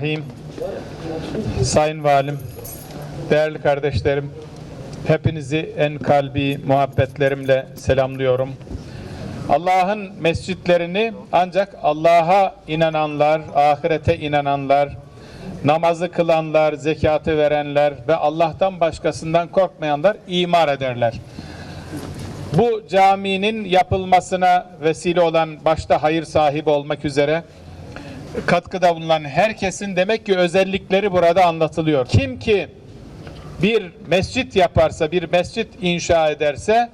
Bismillahirrahmanirrahim. Sayın Valim, değerli kardeşlerim, hepinizi en kalbi muhabbetlerimle selamlıyorum. Allah'ın mescitlerini ancak Allah'a inananlar, ahirete inananlar, namazı kılanlar, zekatı verenler ve Allah'tan başkasından korkmayanlar imar ederler. Bu caminin yapılmasına vesile olan başta hayır sahibi olmak üzere katkıda bulunan herkesin demek ki özellikleri burada anlatılıyor. Kim ki bir mescit yaparsa, bir mescit inşa ederse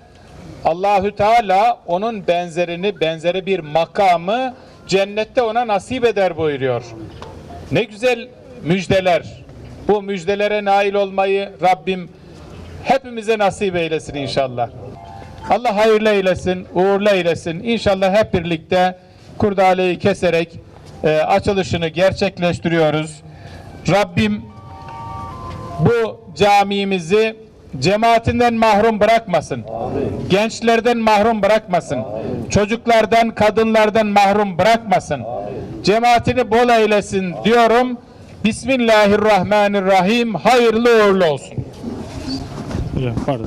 Allahü Teala onun benzerini, benzeri bir makamı cennette ona nasip eder buyuruyor. Ne güzel müjdeler. Bu müjdelere nail olmayı Rabbim hepimize nasip eylesin inşallah. Allah hayırlı eylesin, uğurlu eylesin. İnşallah hep birlikte kurdaleyi keserek e, açılışını gerçekleştiriyoruz. Rabbim bu camimizi cemaatinden mahrum bırakmasın. Gençlerden mahrum bırakmasın. Çocuklardan, kadınlardan mahrum bırakmasın. Cemaatini bol eylesin diyorum. Bismillahirrahmanirrahim. Hayırlı uğurlu olsun. Hocam pardon.